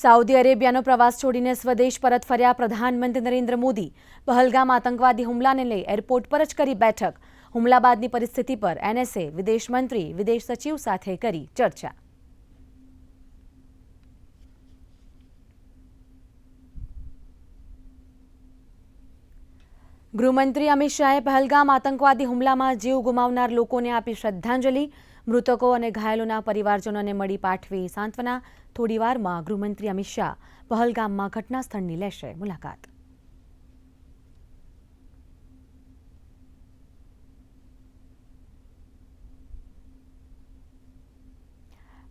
Saudi અરેબિયાનો પ્રવાસ છોડીને સ્વદેશ પરત ફર્યા પ્રધાનમંત્રી નરેન્દ્ર મોદી. પહલગામ આતંકવાદી હુમલાને લઈ એરપોર્ટ પર જ કરી બેઠક. હુમલા બાદની પરિસ્થિતિ પર એનએસએ વિદેશ મંત્રી, વિદેશ સચિવ સાથે કરી ચર્ચા. ગૃહમંત્રી અમિત શાહે પહેલગામ આતંકવાદી હુમલામાં જીવ ગુમાવનાર લોકોને આપી શ્રદ્ધાંજલિ. મૃતકો અને ઘાયલોના પરિવારજનોને મળી પાઠવી સાંત્વના. થોડીવારમાં ગૃહમંત્રી અમિત શાહ પહલગામમાં ઘટના સ્થળની લેશે મુલાકાત.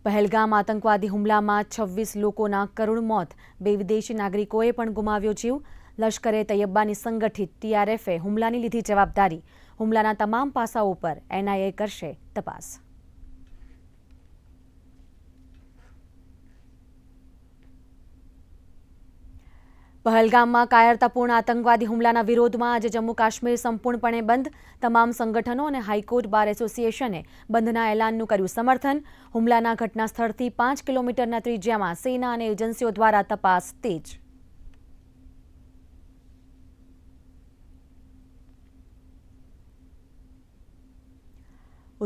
પહેલગામ આતંકવાદી હુમલામાં છવ્વીસ લોકોના કરુણ મોત. બે વિદેશી નાગરિકોએ પણ ગુમાવ્યો જીવ. લશ્કરે તૈયબ્બાની સંગઠિત ટીઆરએફે હુમલાની લીધી જવાબદારી. હુમલાના તમામ પાસાઓ પર એનઆઈએ કરશે તપાસ. પહલગામમાં કાયરતાપૂર્ણ આતંકવાદી હુમલાના વિરોધમાં આજે જમ્મુ કાશ્મીર સંપૂર્ણપણે બંધ. તમામ સંગઠનો અને હાઈકોર્ટ બાર એસોસિએશને બંધના એલાનનું કર્યું સમર્થન. હુમલાના ઘટના સ્થળથી પાંચ કિલોમીટરના ત્રિજ્યામાં સેના અને એજન્સીઓ દ્વારા તપાસ તેજ.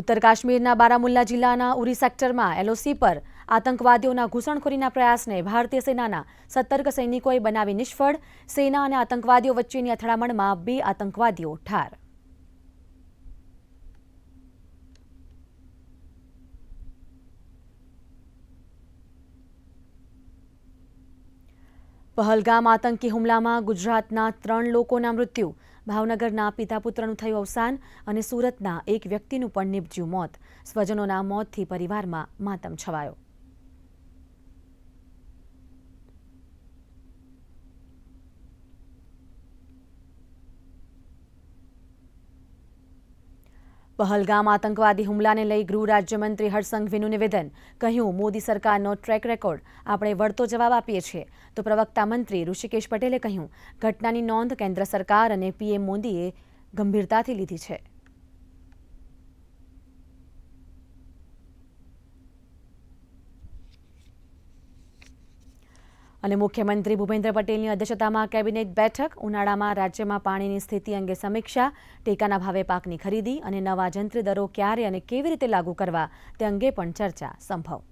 ઉત્તર કાશ્મીરના બારામુલ્લા જિલ્લાના ઉરી સેક્ટરમાં એલઓસી પર આતંકવાદીઓના ઘૂસણખોરીના પ્રયાસને ભારતીય સેનાના સતર્ક સૈનિકોએ બનાવી નિષ્ફળ. સેના અને આતંકવાદીઓ વચ્ચેની અથડામણમાં બે આતંકવાદીઓ ઠાર. પહલગામ આતંકી હુમલામાં ગુજરાતના ત્રણ લોકોના મૃત્યુ. ભાવનગરના પિતા પુત્રનું થયું અવસાન અને સુરતના એક વ્યક્તિનું પણ નિપજ્યું મોત. સ્વજનોના મોતથી પરિવારમાં માતમ છવાયો. પહલગામ આતંકવાદી હુમલાને લઈ ગૃહ રાજ્યમંત્રી હરસંઘવીનું નિવેદન. કહ્યું, મોદી સરકારનો ટ્રેક રેકોર્ડ આપણે વળતો જવાબ આપીએ છીએ. તો પ્રવક્તા મંત્રી ઋષિકેશ પટેલે કહ્યું, ઘટનાની નોંધ કેન્દ્ર સરકાર અને પીએમ મોદીએ ગંભીરતાથી લીધી છે. અને મુખ્યમંત્રી ભૂપેન્દ્ર પટેલની અધ્યક્ષતામાં કેબિનેટ બેઠક, ઉનાળામાં રાજ્યમાં પાણીની સ્થિતિ અંગે સમીક્ષા, ટેકાના ભાવે પાકની ખરીદી અને નવા જંત્રી દરો ક્યારે અને કેવી રીતે લાગુ કરવા તે અંગે પણ ચર્ચા સંભવ.